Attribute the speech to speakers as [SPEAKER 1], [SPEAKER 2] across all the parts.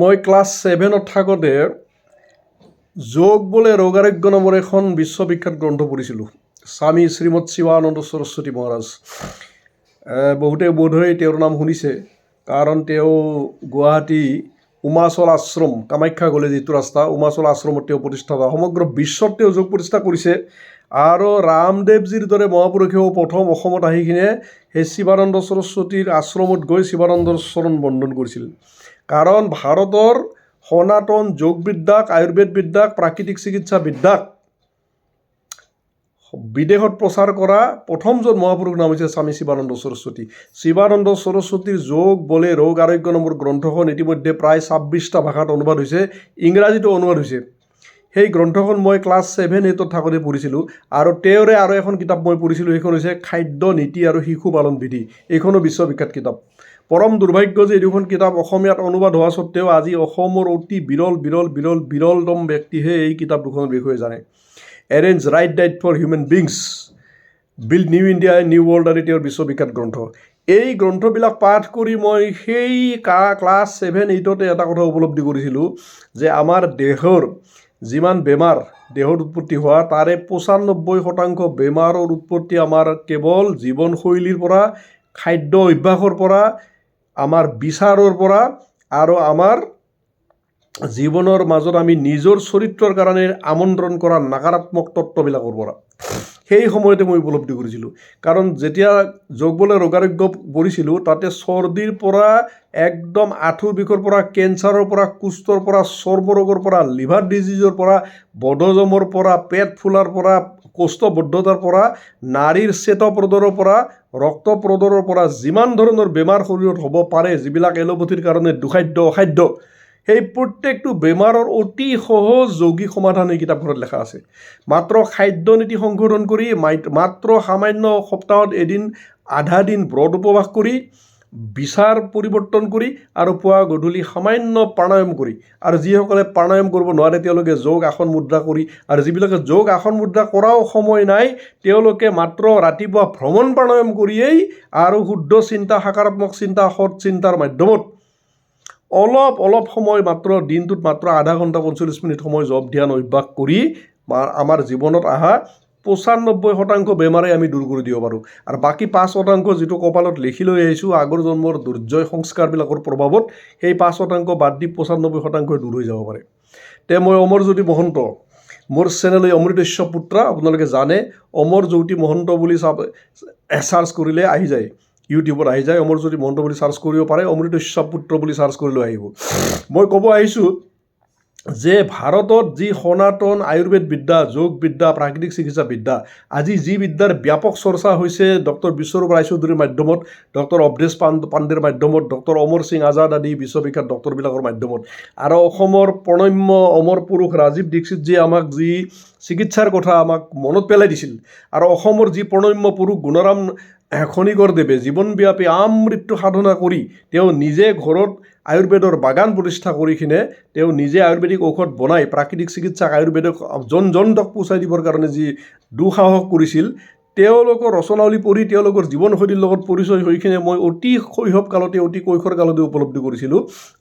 [SPEAKER 1] মই ক্লাছ ছেভেনত থাকোঁতে যোগ বোলে ৰোগ আৰোগ্য নামৰ এখন বিশ্ববিখ্যাত গ্ৰন্থ পঢ়িছিলোঁ। স্বামী শ্ৰীমৎ শিৱানন্দ সৰস্বতী মহাৰাজ। বহুতে বোধহয় তেওঁৰ নাম শুনিছে, কাৰণ তেওঁ গুৱাহাটী উমাচল আশ্ৰম, কামাখ্যা গ'লে যিটো ৰাস্তা, উমাচল আশ্ৰমত তেওঁ প্ৰতিষ্ঠাতা সমগ্ৰ বিশ্বত তেওঁ যোগ প্ৰতিষ্ঠা কৰিছে আৰু ৰামদেৱজীৰ দৰে মহাপুৰুষেও প্ৰথম অসমত আহি কিনে সেই শিৱানন্দ সৰস্বতীৰ আশ্ৰমত গৈ শিৱানন্দৰ চৰণ বন্দন কৰিছিল। কাৰণ ভাৰতৰ সনাতন যোগবিদ্যাক আয়ুৰ্বেদ বিদ্যাক প্ৰাকৃতিক চিকিৎসা বিদ্যাক বিদেশত প্ৰচাৰ কৰা প্ৰথমজন মহাপুৰুষ নাম হৈছে স্বামী শিৱানন্দ সৰস্বতী। শিৱানন্দ সৰস্বতীৰ যোগ, বলে, ৰোগ আৰোগ্য নামৰ গ্ৰন্থখন ইতিমধ্যে প্ৰায় ছাব্বিছটা ভাষাত অনুবাদ হৈছে, ইংৰাজীতো অনুবাদ হৈছে। সেই গ্ৰন্থখন মই ক্লাছ ছেভেন, এইটত থাকোঁতে পঢ়িছিলোঁ আৰু তেওঁৰে আৰু এখন কিতাপ মই পঢ়িছিলোঁ, সেইখন হৈছে খাদ্য, নীতি আৰু শিশু পালন বিধি। এইখনো বিশ্ববিখ্যাত কিতাপ। পৰম দুৰ্ভাগ্য যে এই দুখন কিতাপ অসমীয়াত অনুবাদ হোৱা স্বত্বেও আজি অসমৰ অতি বিৰল বিৰল বিৰল, বিৰলতম ব্যক্তিহে এই কিতাপ দুখনৰ বিষয়ে জানে। Arrange right diet for human beings build new India new world আদি তেওঁৰ বিশ্ববিখ্যাত গ্ৰন্থ। এই গ্ৰন্থবিলাক পাঠ কৰি মই সেই কা, ক্লাছ ছেভেন এইটতে এটা কথা উপলব্ধি কৰিছিলোঁ যে আমাৰ দেহৰ যিমান বেমাৰ দেহত উৎপত্তি হোৱা, তাৰে পঁচানব্বৈ শতাংশ বেমাৰৰ উৎপত্তি আমাৰ কেৱল জীৱনশৈলীৰ পৰা, খাদ্য অভ্যাসৰ পৰা আমাৰ বিচাৰৰ পৰা আৰু আমাৰ জীৱনৰ মাজত আমি নিজৰ চৰিত্ৰৰ কাৰণে আমন্ত্ৰণ কৰা নাকাৰাত্মক তত্ত্ববিলাকৰ পৰা। সেই সময়তে মই উপলব্ধি কৰিছিলোঁ। কাৰণ যেতিয়া যোগ বলে ৰোগাৰোগ্য পঢ়িছিলোঁ তাতে চৰ্দিৰ পৰা একদম আঁঠুৰ বিষৰ পৰা, কেঞ্চাৰৰ পৰা, কুষ্ঠৰ পৰা চৰ্বৰোগৰ পৰা, লিভাৰ ডিজিজৰ পৰা বদজমৰ পৰা, পেট ফুলাৰ পৰা, কোষ্ঠবদ্ধতাৰ পৰা, নাৰীৰ শ্বেতপ্ৰদৰৰ পৰা ৰক্তপ্ৰদৰৰ পৰা যিমান ধৰণৰ বেমাৰ শৰীৰত হ'ব পাৰে, যিবিলাক এলোপেথিৰ কাৰণে দুখাদ্য, অসাধ্য, সেই প্ৰত্যেকটো বেমাৰৰ অতি সহজ যৌগিক সমাধান এই কিতাপখনত লেখা আছে। মাত্ৰ খাদ্য নীতি সংশোধন কৰি মাত্ৰ সামান্য সপ্তাহত এদিন, আধা দিন ব্ৰত উপবাস কৰি বিচাৰ পৰিৱৰ্তন কৰি আৰু পুৱা গধূলি সামান্য প্ৰাণায়াম কৰি। আৰু যিসকলে প্ৰাণায়াম কৰিব নোৱাৰে তেওঁলোকে যোগ আসন মুদ্ৰা কৰি। আৰু যিবিলাকে যোগ আসন মুদ্ৰা কৰাও সময় নাই তেওঁলোকে মাত্ৰ ৰাতিপুৱা ভ্ৰমণ প্ৰাণায়াম কৰিয়েই আৰু শুদ্ধ চিন্তা সকাৰাত্মক চিন্তা সৎ চিন্তাৰ মাধ্যমত অলপ অলপ সময় মাত্ৰ দিনটোত মাত্ৰ আধা ঘণ্টা পঞ্চল্লিছ মিনিট সময় জপ ধ্যান অভ্যাস কৰি আমাৰ জীৱনত অহা পঁচানব্বৈ শতাংশ বেমাৰে আমি দূৰ কৰি দিব পাৰোঁ। আৰু বাকী পাঁচ শতাংশ যিটো কপালত লিখি লৈ আহিছোঁ, আগৰ জন্মৰ দুৰ্জয় সংস্কাৰবিলাকৰ প্ৰভাৱত, সেই পাঁচ শতাংশ বাদ দি পঁচানব্বৈ শতাংশই দূৰ হৈ যাব পাৰে। তে মই অমৰজ্যোতি মহন্ত, মোৰ চেনেল এই অমৃতস্য পুত্ৰা আপোনালোকে জানে, অমৰ জ্যোতি মহন্ত বুলি চাব চাৰ্চ কৰিলে আহি যায়। ইউটিউবত আহি যায় অমৰজ্যোতি মহন্ত বুলি চাৰ্চ কৰিব পাৰে অমৃতস্য পুত্ৰ বুলি চাৰ্চ কৰিলেও আহিব। মই ক'ব আহিছোঁ যে ভাৰতত যি সনাতন আয়ুৰ্বেদ বিদ্যা, যোগ বিদ্যা, প্ৰাকৃতিক চিকিৎসা বিদ্যা, আজি যি বিদ্যাৰ ব্যাপক চৰ্চা হৈছে ডক্টৰ বিশ্বৰূপ ৰায়চৌধুৰীৰ মাধ্যমত, ডক্টৰ অৱধেশ পাণ্ড পাণ্ডেৰ মাধ্যমত, ডক্টৰ অমৰ সিং আজাদ আদি বিশ্ববিখ্যাত ডক্টৰবিলাকৰ মাধ্যমত। আৰু অসমৰ প্ৰণম্য অমৰ পুৰুষ ৰাজীৱ দীক্ষিতজীয়ে আমাক যি চিকিৎসাৰ কথা আমাক মনত পেলাই দিছিল, আৰু অসমৰ যি প্ৰণম্য পুৰুষ গুণৰাম খনিকৰদেৱে জীৱনব্যাপী আমৃত্যু সাধনা কৰি তেওঁ নিজে ঘৰত আয়ুৰ্বেদৰ বাগান প্ৰতিষ্ঠা কৰি কিনে তেওঁ নিজে আয়ুৰ্বেদিক ঔষধ বনাই প্ৰাকৃতিক চিকিৎসাক আয়ুৰ্বেদক জন জনতক পোচাই দিবৰ কাৰণে যি দুঃসাহস কৰিছিল, তেওঁলোকৰ ৰচনাৱলী পঢ়ি তেওঁলোকৰ জীৱনশৈলীৰ লগত পৰিচয় হৈ কিনে মই অতি শৈশৱ কালতে, অতি কৈশোৰ কালতে উপলব্ধি কৰিছিলোঁ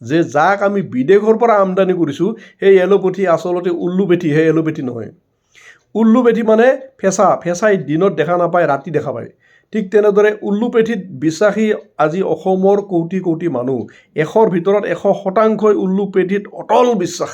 [SPEAKER 1] যে যাক আমি বিদেশৰ পৰা আমদানি কৰিছোঁ, সেই এলোপেথি আচলতে উল্লুপেথি, সেই এলোপেথি নহয়। উল্লুপেথি মানে ফেঁচা, ফেঁচাই দিনত দেখা নাপায়, ৰাতি দেখা পায়। ঠিক তেনেদৰে উল্লুপেথিত বিশ্বাসী আজি অসমৰ কৌটি কৌটি মানুহ এশৰ ভিতৰত এশ শতাংশই উল্লুপেথিত অটল বিশ্বাস।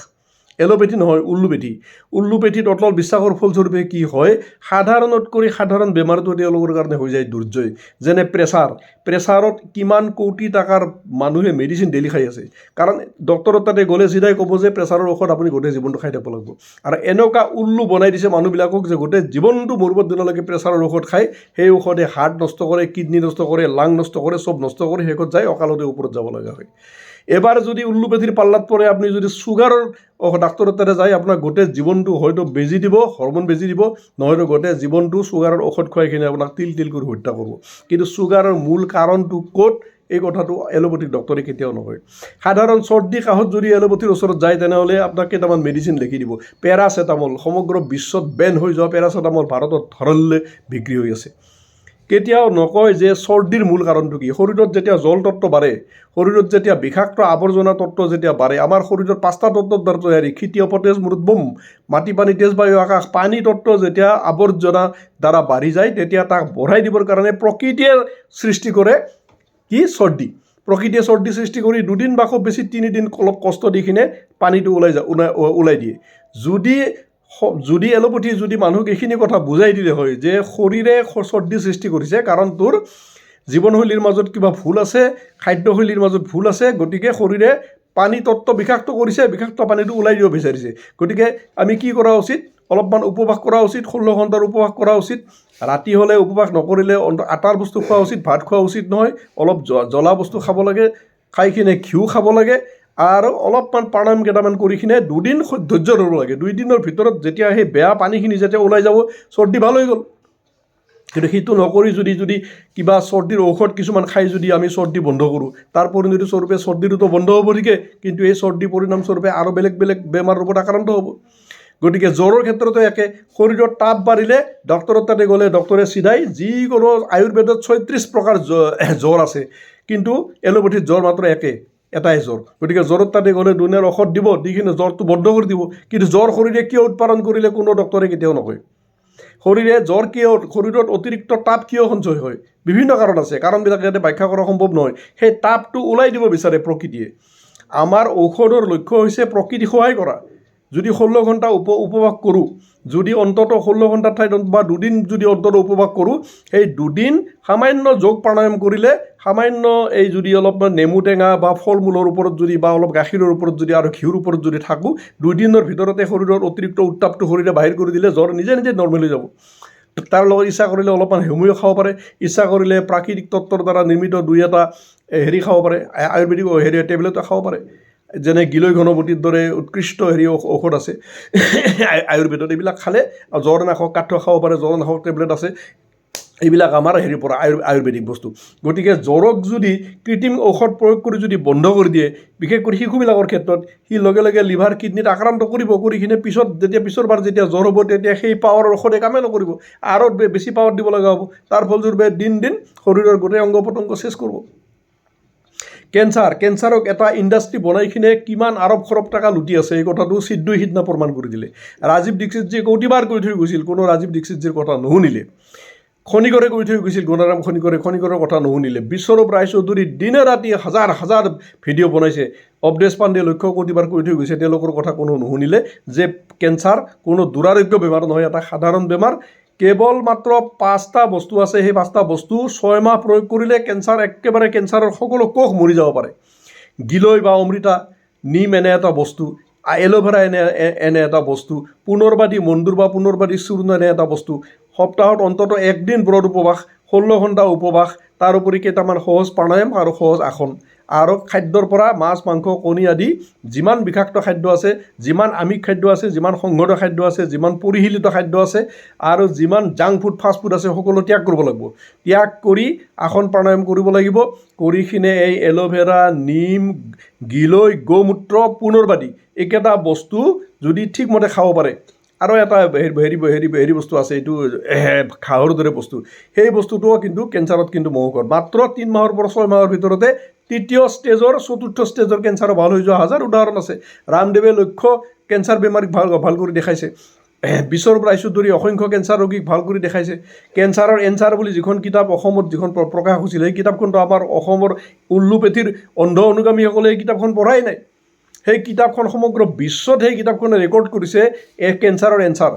[SPEAKER 1] এলোপেথি নহয়, উল্লুপেথি। উল্লুপেথিত অটল বিশ্বাসৰ ফলস্বৰূপে কি হয় সাধাৰণতকৈ সাধাৰণ বেমাৰটো তেওঁলোকৰ কাৰণে হৈ যায় দুৰ্জয় যেনে প্ৰেছাৰ। প্ৰেছাৰত কিমান কোটি টকাৰ মানুহে মেডিচিন ডেইলি খাই আছে। কাৰণ ডক্টৰৰ তাতে গ'লে চিধাই ক'ব যে প্ৰেছাৰৰ ঔষধ আপুনি গোটেই জীৱনটো খাই থাকিব লাগিব। আৰু এনেকুৱা উল্লু বনাই দিছে মানুহবিলাকক যে গোটেই জীৱনটো মৰিবৰ দিনলৈকে প্ৰেছাৰৰ ঔষধ খায়। সেই ঔষধে হাৰ্ট নষ্ট কৰে, কিডনী নষ্ট কৰে, লাং নষ্ট কৰে, চব নষ্ট কৰে শেষত যায়, অকালতে ওপৰত যাব লগা হয়। এবাৰ যদি উল্লুপেথিৰ পাল্লাত পৰে আপুনি যদি চুগাৰৰ ডাক্তৰৰ তাতে যায় আপোনাক গোটেই জীৱনটো হয়তো বেজি দিব, হৰমন বেজি দিব, নহয়তো গোটেই জীৱনটো চুগাৰৰ ঔষধ খুৱাই কিনে আপোনাক তিল তিল কৰি হত্যা কৰিব। কিন্তু চুগাৰৰ মূল কাৰণটো ক'ত? এই কথাটো এলোপেথিক ডক্টৰে কেতিয়াও নকয়। সাধাৰণ চৰ্দি, কাহত যদি এলোপেথিৰ ওচৰত যায়, তেনেহ'লে আপোনাক কেইটামান মেডিচিন লিখি দিব। পেৰাচেটামল সমগ্ৰ বিশ্বত বেন হৈ যোৱা পেৰাচেটামল ভাৰতত ধৰলে বিক্ৰী হৈ আছে। কেতিয়াও নকয় যে চৰ্দিৰ মূল কাৰণটো কি? শৰীৰত যেতিয়া জল তত্ত্ব বাঢ়ে, শৰীৰত যেতিয়া বিষাক্ত আৱৰ্জনা তত্ত্ব যেতিয়া বাঢ়ে, আমাৰ শৰীৰত পাঁচটা তত্ত্বৰ দ্বাৰা তৈয়াৰী ক্ষিতি অপতেজ মূৰত বম মাটি পানী, তেজ, বায়ু, আকাশ, পানী তত্ত্ব যেতিয়া আৱৰ্জনা দ্বাৰা বাঢ়ি যায়, তেতিয়া তাক বঢ়াই দিবৰ কাৰণে প্ৰকৃতিয়ে সৃষ্টি কৰে কি? চৰ্দি। প্ৰকৃতিয়ে চৰ্দি সৃষ্টি কৰি দুদিন বা খুব বেছি তিনিদিন অলপ কষ্ট দি কিনে পানীটো ওলাই যা ওলাই ওলাই দিয়ে। যদি যদি এলোপেথি যদি মানুহক এইখিনি কথা বুজাই দিলে হয় যে শৰীৰে চৰ্দি সৃষ্টি কৰিছে, কাৰণ তোৰ জীৱনশৈলীৰ মাজত কিবা ভুল আছে, খাদ্যশৈলীৰ মাজত ভুল আছে, গতিকে শৰীৰে পানী তত্ত্ব বিষাক্ত কৰিছে, বিষাক্ত পানীটো ওলাই দিব বিচাৰিছে। গতিকে আমি কি কৰা উচিত? অলপমান উপবাস কৰা উচিত, ষোল্ল ঘণ্টাৰ উপবাস কৰা উচিত। ৰাতি হ'লে উপবাস নকৰিলে আটাৰ বস্তু খোৱা উচিত, ভাত খোৱা উচিত নহয়। অলপ জ্বলা বস্তু খাব লাগে, খাই কিনে ঘিউ খাব লাগে। আৰু অলপমান প্ৰাণায়াম কেইটামান কৰি কিনে দুদিন ধৈৰ্য ধৰিব লাগে। দুইদিনৰ ভিতৰত যেতিয়া সেই বেয়া পানীখিনি যেতিয়া ওলাই যাব, চৰ্দি ভালো হৈ গ'ল। কিন্তু সেইটো নকৰি যদি যদি কিবা চৰ্দিৰ ঔষধ কিছুমান খাই যদি আমি চৰ্দি বন্ধ কৰোঁ। তাৰ পৰিণতি স্বৰূপে চৰ্দিটোতো বন্ধ হ'ব ঠিকে কিন্তু এই চৰ্দি পৰিণামস্বৰূপে আৰু বেলেগ বেলেগ বেমাৰ ৰোগত আক্ৰান্ত হ'ব। গতিকে জ্বৰৰ ক্ষেত্ৰতো একে, শৰীৰত তাপ বাঢ়িলে ডক্তৰৰ তাতে গ'লে ডক্তৰে চিধাই যিকোনো আয়ুৰ্বেদত ছয়ত্ৰিছ প্ৰকাৰ জ্বৰ আছে। কিন্তু এলোপেথিত জ্বৰ মাত্ৰ একে। এটাই জ্বৰ। গতিকে জ্বৰত তাতে গ'লে দুনিয়াৰ ঔষধ দিব, দি কিনে জ্বৰটো বন্ধ কৰি দিব। কিন্তু জ্বৰ শৰীৰে কিয় উৎপাদন কৰিলে কোনো ডক্তৰে কেতিয়াও নকয়। শৰীৰে জ্বৰ কিয়, শৰীৰত অতিৰিক্ত তাপ কিয় সঞ্চয় হয়? বিভিন্ন কাৰণ আছে। কাৰণবিলাক ইয়াতে ব্যাখ্যা কৰা সম্ভৱ নহয়। সেই তাপটো ওলাই দিব বিচাৰে প্ৰকৃতিয়ে। আমাৰ ঔষধৰ লক্ষ্য হৈছে প্ৰকৃতি সহায় কৰা। যদি ষোল্ল ঘণ্টা উপ উপবাস কৰোঁ, যদি অন্তত ষোল্ল ঘণ্টাৰ ঠাইত বা দুদিন যদি অন্তত উপবাস কৰোঁ, সেই দুদিন সামান্য যোগ প্ৰাণায়াম কৰিলে, সামান্য এই যদি অলপমান নেমু টেঙা বা ফল মূলৰ ওপৰত যদি বা অলপ গাখীৰৰ ওপৰত যদি আৰু ঘিউৰ ওপৰত যদি থাকোঁ, দুদিনৰ ভিতৰতে শৰীৰৰ অতিৰিক্ত উত্তাপটো শৰীৰে বাহিৰ কৰি দিলে জ্বৰ নিজে নিজে নৰ্মেল হৈ যাব। তাৰ লগত ইচ্ছা কৰিলে অলপমান হেমুও খাব পাৰে, ইচ্ছা কৰিলে প্ৰাকৃতিক তত্ত্বৰ দ্বাৰা নিৰ্মিত দুই এটা হেৰি খাব পাৰে আয়ুৰ্বেদিক হেৰি টেবলেটো খাব পাৰে। যেনে গিলৈ ঘনবটিৰ দৰে উৎকৃষ্ট হেৰি ঔষ- ঔষধ আছে। আয়- আয়ুৰ্বেদত এইবিলাক খালে জ্বৰ নাখক কাঠ খাব পাৰে জ্বৰ নাখক টেবলেট আছে। এইবিলাক আমাৰ হেৰিৰ পৰা আয়ুৰ আয়ুৰ্বেদিক বস্তু। গতিকে জ্বৰক যদি কৃত্ৰিম ঔষধ প্ৰয়োগ কৰি যদি বন্ধ কৰি দিয়ে, বিশেষ কৰি শিশুবিলাকৰ ক্ষেত্ৰত, সি লগে লগে লিভাৰ, কিডনীত আক্ৰান্ত কৰিব, কৰি কিনে পিছত যেতিয়া পিছৰবাৰ যেতিয়া জ্বৰ হ'ব, তেতিয়া সেই পাৱাৰৰ ঔষধে কামেই নকৰিব। আৰু বেছি পাৱাৰ দিব লগা হ'ব। তাৰ ফলস্বৰূপে দিন দিন শৰীৰৰ গোটেই অংগ প্ৰত্যংগ চেছ কৰিব। কেঞ্চাৰ, কেঞ্চাৰক এটা ইণ্ডাষ্ট্ৰী বনাই কিনে কিমান আৰব খৰব টকা লুটি আছে, এই কথাটো চিদ্ধই সিদিনা প্ৰমাণ কৰি দিলে। ৰাজীৱ দীক্ষিতজীয়ে কৌটিবাৰ কৈ থৈ গৈছিল, কোনো ৰাজীৱ দীক্ষিতজীৰ কথা নুশুনিলে। খনিকৰে কৈ থৈ গৈছিল, গুণাৰাম খনিকৰে, খনিকৰৰ কথা নুশুনিলে। বিশ্বৰূপ ৰায়চৌধুৰী দিনে ৰাতি হাজাৰ হাজাৰ ভিডিঅ' বনাইছে। অৱধেশ পাণ্ডে লক্ষ্য কোটিবাৰ কৈ থৈ গৈছে, তেওঁলোকৰ কথা কোনো নুশুনিলে যে কেঞ্চাৰ কোনো দুৰাৰোগ্য বেমাৰ নহয়, এটা সাধাৰণ বেমাৰ। কেৱল মাত্ৰ পাঁচটা বস্তু আছে, সেই পাঁচটা বস্তু ছয় মাহ প্ৰয়োগ কৰিলে কেঞ্চাৰ একেবাৰে কেঞ্চাৰৰ সকলো কোষ মৰি যাব পাৰে। গিলৈ বা অমৃতা, নিম এনে এটা বস্তু, এল'ভেৰা এনে এনে এটা বস্তু, পুনৰবাদী মন্দুৰ বা পুনৰবাদী চূৰ্ণ এনে এটা বস্তু। সপ্তাহত অন্তত একদিন ব্ৰত উপবাস ষোল্ল ঘণ্টা উপবাস তাৰোপৰি কেইটামান সহজ প্ৰাণায়াম আৰু সহজ আসন। আৰু খাদ্যৰ পৰা মাছ, মাংস, কণী আদি যিমান বিষাক্ত খাদ্য আছে, যিমান আমিষ খাদ্য আছে, যিমান সংহত খাদ্য আছে, যিমান পৰিশীলিত খাদ্য আছে, আৰু যিমান জাংক ফুড ফাষ্ট ফুড আছে, সকলো ত্যাগ কৰিব লাগিব। ত্যাগ কৰি আসন প্ৰাণায়াম কৰিব লাগিব। কৰি কিনে এই এল'ভেৰা, নিম, গিলৈ, গৌমূত্ৰ, পুনৰবাদী এইকেইটা বস্তু যদি ঠিকমতে খাব পাৰে আৰু এটা হেৰি হেৰি হেৰি বস্তু আছে, এইটো ঘাঁহৰ দৰে বস্তু। সেই বস্তুটোও কিন্তু কেঞ্চাৰত কিন্তু মহকৰ মাত্ৰ তিনি মাহৰ পৰা ছয় মাহৰ ভিতৰতে তৃতীয় ষ্টেজৰ, চতুৰ্থ ষ্টেজৰ কেঞ্চাৰো ভালো হৈ যোৱা হাজাৰ উদাহৰণ আছে। ৰামদেৱে লক্ষ্য কেঞ্চাৰ বেমাৰীক ভালো ভালো কৰি দেখাইছে। বিশ্বৰ প্ৰাইচত ধৰি অসংখ্য কেঞ্চাৰ ৰোগীক ভালো কৰি দেখাইছে। কেঞ্চাৰৰ এনচাৰ বুলি যিখন কিতাপ অসমত যিখন প্ৰকাশ হৈছিল, সেই কিতাপখনটো আমাৰ অসমৰ উল্লোপেথীৰ অন্ধ অনুগামীসকলে এই কিতাপখন পঢ়াই নাই। সেই কিতাপখন সমগ্ৰ বিশ্বত সেই কিতাপখনে ৰেকৰ্ড কৰিছে এ কেঞ্চাৰৰ এনচাৰ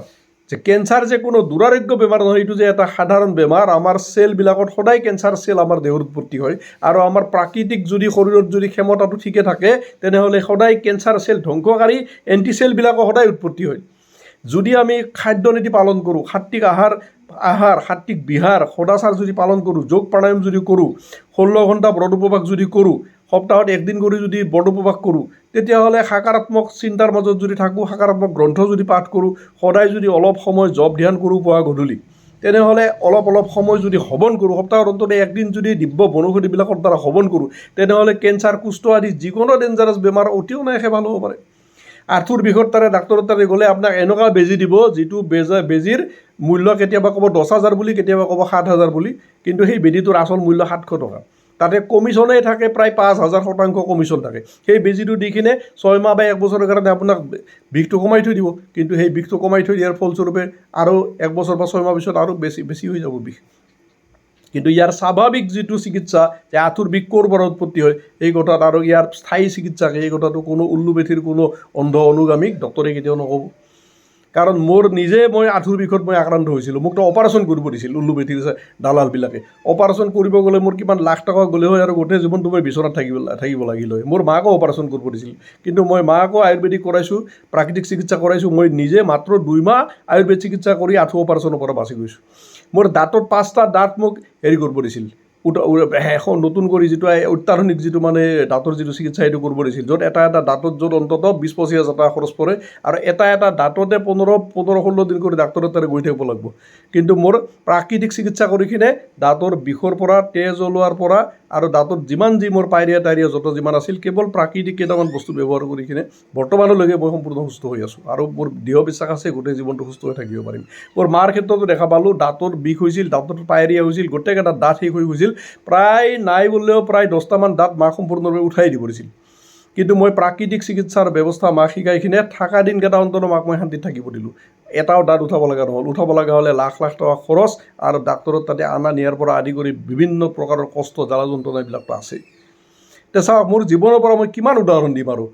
[SPEAKER 1] যে কেঞ্চাৰ যে কোনো দুৰাৰোগ্য বেমাৰ নহয়, এইটো যে এটা সাধাৰণ বেমাৰ, আমাৰ চেলবিলাকত সদায় কেঞ্চাৰ চেল আমাৰ দেহত উৎপত্তি হয়। আৰু আমাৰ প্ৰাকৃতিক যদি শৰীৰত যদি ক্ষমতাটো ঠিকে থাকে, তেনেহ'লে সদায় কেঞ্চাৰ চেল ধ্বংসকাৰী এণ্টি চেলবিলাকো সদায় উৎপত্তি হয়। যদি আমি খাদ্য নীতি পালন কৰোঁ, সাত্বিক আহাৰ আহাৰ, সাত্বিক বিহাৰ, সদাচাৰ যদি পালন কৰোঁ, যোগ প্ৰাণায়াম যদি কৰোঁ, ষোল্ল ঘণ্টা ব্ৰত উপবাস যদি কৰোঁ সপ্তাহত একদিন কৰি যদি ব্ৰত উপবাস কৰোঁ, তেতিয়াহ'লে সাকাৰাত্মক চিন্তাৰ মাজত যদি থাকোঁ, সাকাৰাত্মক গ্ৰন্থ যদি পাঠ কৰোঁ, সদায় যদি অলপ সময় জপ ধ্যান কৰোঁ পুৱা গধূলি, তেনেহ'লে অলপ অলপ সময় যদি হৱন কৰোঁ, সপ্তাহৰ অন্ততে একদিন যদি দিব্য বনৌষধিবিলাকৰ দ্বাৰা হৱন কৰোঁ, তেনেহ'লে কেঞ্চাৰ, কুষ্ঠ আদি যিকোনো ডেঞ্জাৰাছ বেমাৰ অতি অনায়াসে ভালো হ'ব পাৰে। আঁঠুৰ বিষৰ তাৰে, ডাক্তৰৰ তাৰে গ'লে আপোনাক এনেকুৱা বেজী দিব, যিটো বেজা, বেজীৰ মূল্য কেতিয়াবা ক'ব দহ হাজাৰ বুলি, কেতিয়াবা ক'ব সাত হাজাৰ বুলি, কিন্তু সেই বেজীটোৰ আচল মূল্য সাতশ টকা। তাতে কমিশ্যনেই থাকে, প্ৰায় পাঁচ হাজাৰ শতাংশ কমিশ্যন থাকে। সেই বেজীটো দি কিনে ছয় মাহ বা এক বছৰৰ কাৰণে আপোনাক বিষটো কমাই থৈ দিব। কিন্তু সেই বিষটো কমাই থৈ দিয়াৰ ফলস্বৰূপে আৰু এক বছৰ বা ছয় মাহ পিছত আৰু বেছি বেছি হৈ যাব বিষ। কিন্তু ইয়াৰ স্বাভাৱিক যিটো চিকিৎসা যে আঁঠুৰ বিষ ক'ৰ উৎপত্তি হয়, এই কথাত আৰু ইয়াৰ স্থায়ী চিকিৎসা এই কথাটো কোনো উল্লোপেথীৰ কোনো অন্ধ অনুগামীক ডক্তৰে কেতিয়াও নক'ব। কাৰণ মোৰ নিজে মই আঁঠুৰ বিষত মই আক্ৰান্ত হৈছিলোঁ। মোকতো অপাৰেশ্যন কৰিব দিছিল উল্লোপেথীৰ দালালবিলাকে। অপাৰেশ্যন কৰিব গ'লে মোৰ কিমান লাখ টকা গ'লে হয় আৰু গোটেই জীৱনটো মই বিচনাত থাকিব থাকিব লাগিল হয়। মোৰ মাকো অপাৰেশ্যন কৰিব দিছিল। কিন্তু মই মাকো আয়ুৰ্বেদিক কৰাইছোঁ, প্ৰাকৃতিক চিকিৎসা কৰাইছোঁ। মই নিজে মাত্ৰ দুই মাহ আয়ুৰ্বেদ চিকিৎসা কৰি আঁঠু অপাৰেশ্যনৰ পৰা বাচি গৈছোঁ। মোৰ দাঁতত পাঁচটা দাঁত মোক হেৰি কৰিব দিছিল। এখন নতুন কৰি যিটো অত্যাধুনিক যিটো মানে দাঁতৰ যিটো চিকিৎসা সেইটো কৰিব দিছিল, য'ত এটা এটা দাঁতত য'ত অন্ততঃ বিছ পঁচিছ হাজাৰ টকা খৰচ পৰে আৰু এটা এটা দাঁততে পোন্ধৰ পোন্ধৰ, ষোল্ল দিন কৰি ডাক্তৰৰ তাতে গৈ থাকিব লাগিব। কিন্তু মোৰ প্ৰাকৃতিক চিকিৎসা কৰি কিনে দাঁতৰ বিষৰ পৰা, তেজ ওলোৱাৰ পৰা আৰু দাঁতত যিমান যি মোৰ পাইৰিয়া টাইৰিয়া যত যিমান আছিল, কেৱল প্ৰাকৃতিক কেইটামান বস্তু ব্যৱহাৰ কৰি কিনে বৰ্তমানলৈকে মই সম্পূৰ্ণ সুস্থ হৈ আছোঁ। আৰু মোৰ দৃঢ় বিশ্বাস আছে, গোটেই জীৱনটো সুস্থ হৈ থাকিব পাৰিম। মোৰ মাৰ ক্ষেত্ৰতো দেখা পালোঁ, দাঁতৰ বিষ হৈছিল দাঁতত পাইৰিয়া হৈছিল, গোটেইকেইটা দাঁত শেষ হৈ গৈছিল। প্ৰায় নাই বুলিলেও প্ৰায় দহটামান দাঁত মাক সম্পূৰ্ণৰূপে উঠাই দিব দিছিল। কিন্তু মই প্ৰাকৃতিক চিকিৎসাৰ ব্যৱস্থা মাক শিকাই কিনে থকা দিনকেইটা অন্তত মাক মই শান্তিত থাকিব দিলোঁ। এটাও দাঁত উঠাব লগা নহ'ল। উঠাব লগা হ'লে লাখ লাখ টকা খৰচ আৰু ডাক্তৰৰ তাতে অনা নিয়াৰ পৰা আদি কৰি বিভিন্ন প্ৰকাৰৰ কষ্ট, জ্বালা যন্ত্ৰণা এইবিলাকতো আছেই। এতিয়া চাওক, মোৰ জীৱনৰ পৰা মই কিমান উদাহৰণ দিম আৰু?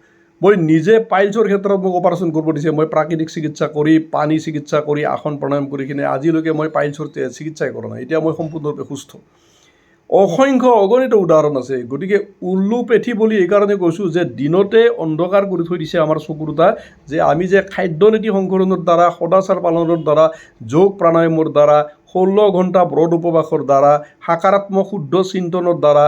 [SPEAKER 1] মই নিজে পাইলছৰ ক্ষেত্ৰত মোক অপাৰেশ্যন কৰিব দিছে। মই প্ৰাকৃতিক চিকিৎসা কৰি, পানী চিকিৎসা কৰি, আসন প্ৰাণায়াম কৰি কিনে আজিলৈকে মই পাইলছৰ চিকিৎসাই কৰা নাই। এতিয়া মই সম্পূৰ্ণৰূপে সুস্থ। অসংখ্য অগণিত উদাহৰণ আছে। গতিকে উল্লোপেথী বুলি এইকাৰণে কৈছোঁ যে দিনতে অন্ধকাৰ কৰি থৈ দিছে আমাৰ চকুৰ দুটা যে আমি যে খাদ্য নীতি সংশোধনৰ দ্বাৰা, সদাচাৰ পালনৰ দ্বাৰা, যোগ প্ৰাণায়ামৰ দ্বাৰা, ষোল্ল ঘণ্টা ব্ৰত উপবাসৰ দ্বাৰা, সাকাৰাত্মক শুদ্ধ চিন্তনৰ দ্বাৰা,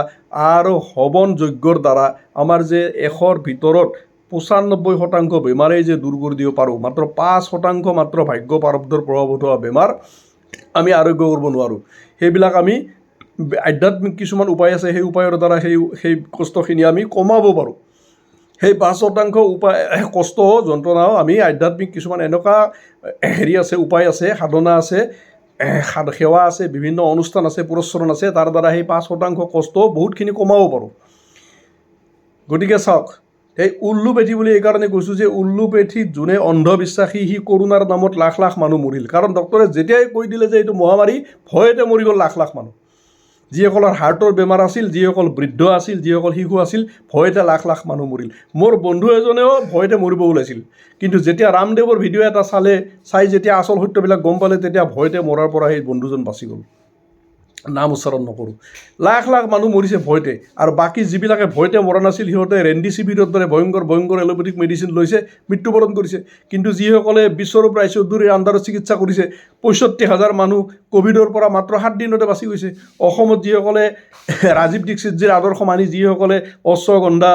[SPEAKER 1] আৰু হৱন যজ্ঞৰ দ্বাৰা, আমাৰ যে এশৰ ভিতৰত পঁচানব্বৈ শতাংশ বেমাৰেই যে দূৰ কৰি দিব পাৰোঁ, মাত্ৰ পাঁচ শতাংশ মাত্ৰ ভাগ্য প্ৰাৰব্ধৰ প্ৰভাৱত হোৱা বেমাৰ আমি আৰোগ্য কৰিব নোৱাৰোঁ। সেইবিলাক আমি আধ্যাত্মিক কিছুমান উপায় আছে, সেই উপায়ৰ দ্বাৰা সেই সেই কষ্টখিনি আমি কমাব পাৰোঁ। সেই পাঁচ শতাংশ উপায় কষ্ট যন্ত্ৰণাও আমি আধ্যাত্মিক কিছুমান এনেকুৱা হেৰি আছে, উপায় আছে, সাধনা আছে সেৱা আছে, বিভিন্ন অনুষ্ঠান আছে পুৰস্চৰণ আছে, তাৰ দ্বাৰা সেই পাঁচ শতাংশ কষ্ট বহুতখিনি কমাব পাৰোঁ। গতিকে চাওক, সেই উল্লোপেথী বুলি এইকাৰণে কৈছোঁ যে উল্লোপেথীত যোনে অন্ধবিশ্বাসী, সি কৰোণাৰ নামত লাখ লাখ মানুহ মৰিল। কাৰণ ডক্তৰে যেতিয়াই কৈ দিলে যে এইটো মহামাৰী, ভয়তে মৰি গ'ল লাখ লাখ মানুহ। যিসকলৰ হাৰ্টৰ বেমাৰ আছিল, যিসকল বৃদ্ধ আছিল, যিসকল শিশু আছিল, ভয়তে লাখ লাখ মানুহ মৰিল। মোৰ বন্ধু এজনেও ভয়তে মৰিব ওলাইছিল। কিন্তু যেতিয়া ৰামদেৱৰ ভিডিঅ' এটা চালে, চাই যেতিয়া আচল সত্যবিলাক গম পালে, তেতিয়া ভয়তে মৰাৰ পৰা সেই বন্ধুজন বাচি গ'ল। নাম উচ্চাৰণ নকৰোঁ। লাখ লাখ মানুহ মৰিছে ভয়তে আৰু বাকী যিবিলাকে ভয়তে মৰা নাছিল, সিহঁতে ৰেণ্ডিচিভিৰৰ দৰে ভয়ংকৰ ভয়ংকৰ এলোপেথিক মেডিচিন লৈছে, মৃত্যুবৰণ কৰিছে। কিন্তু যিসকলে বিশ্বৰূপ ৰাইচৌধুৰীৰ আণ্ডাৰত চিকিৎসা কৰিছে, পঁয়ষষ্ঠি হাজাৰ মানুহ ক'ভিডৰ পৰা মাত্ৰ সাত দিনতে বাচি গৈছে। অসমত যিসকলে ৰাজীৱ দীক্ষিতজীৰ আদৰ্শ মানি যিসকলে অশ্বগন্ধা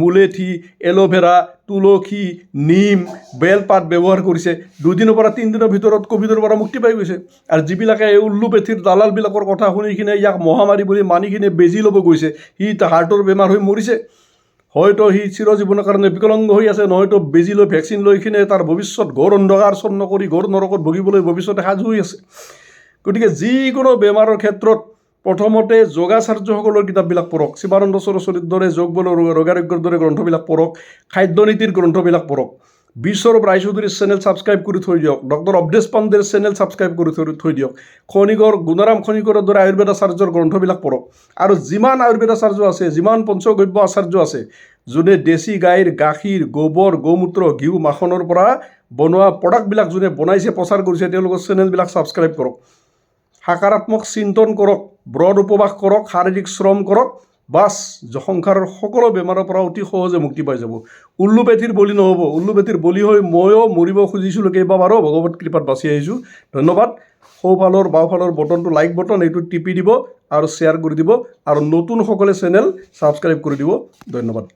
[SPEAKER 1] মুলেঠি এল'ভেৰা তুলসী, নিম বেলপাত ব্যৱহাৰ কৰিছে। দুদিনৰ পৰা তিনিদিনৰ ভিতৰত ক'ভিডৰ পৰা মুক্তি পাই গৈছে। আৰু যিবিলাকে এই উল্লোপেথিৰ দালালবিলাকৰ কথা শুনি কিনে ইয়াক মহামাৰী বুলি মানি কিনে বেজি ল'ব গৈছে, সি হাৰ্টৰ বেমাৰ হৈ মৰিছে। হয়তো সি চিৰজীৱনৰ কাৰণে বিকলাংগ হৈ আছে, নহয়তো বেজি লৈ ভেকচিন লৈ কিনে তাৰ ভৱিষ্যত ঘোৰ অন্ধকাৰ চন্ন কৰি ঘোৰ নৰকত ভুগিবলৈ ভৱিষ্যতে সাজু হৈ আছে। গতিকে যিকোনো বেমাৰৰ ক্ষেত্ৰত প্ৰথমতে যোগাচাৰ্যসকলৰ কিতাপবিলাক পঢ়ক। শিৱানন্দ সৰস্বতীৰ দৰে যোগ বল ৰোগাৰোগ্যৰ দৰে গ্ৰন্থবিলাক পঢ়ক। খাদ্যনীতিৰ গ্ৰন্থবিলাক পঢ়ক। বিশ্বৰূপ ৰায়চৌধুৰীৰ চেনেল ছাবস্ক্ৰাইব কৰি থৈ দিয়ক। ডক্টৰ অৱধেশ পাণ্ডেৰ চেনেল ছাবস্ক্ৰাইব কৰি থৈ থৈ দিয়ক। খনিকৰ গুণাৰাম খনিকৰৰ দৰে আয়ুৰ্বেদাচাৰ্যৰ গ্ৰন্থবিলাক পঢ়ক। আৰু যিমান আয়ুৰ্বেদাচাৰ্য আছে, যিমান পঞ্চগব্য আচাৰ্য আছে, যোনে দেশী গাইৰ, গাখীৰ, গোবৰ, গৌমূত্ৰ, ঘিউ, মাখনৰ পৰা বনোৱা প্ৰডাক্টবিলাক যোনে বনাইছে, প্ৰচাৰ কৰিছে, তেওঁলোকৰ চেনেলবিলাক ছাবস্ক্ৰাইব কৰক। সাকাৰাত্মক চিন্তন কৰক। ব্ৰত উপবাস কৰক, শাৰীৰিক শ্ৰম কৰক, বাছ সংসাৰৰ সকলো বেমাৰৰ পৰা অতি সহজে মুক্তি পাই যাব। উল্লুপেথীৰ বলি নহ'ব। উল্লুপেথীৰ বলি হৈ ময়ো মৰিব খুজিছিলোঁ, কেইবাবাৰো ভগৱত কৃপাত বাচি আহিছোঁ। ধন্যবাদ। সোঁফালৰ বাওঁফালৰ বটনটো লাইক বটন এইটো টিপি দিব আৰু শ্বেয়াৰ কৰি দিব আৰু নতুনসকলে চেনেল ছাবস্ক্ৰাইব কৰি দিব। ধন্যবাদ।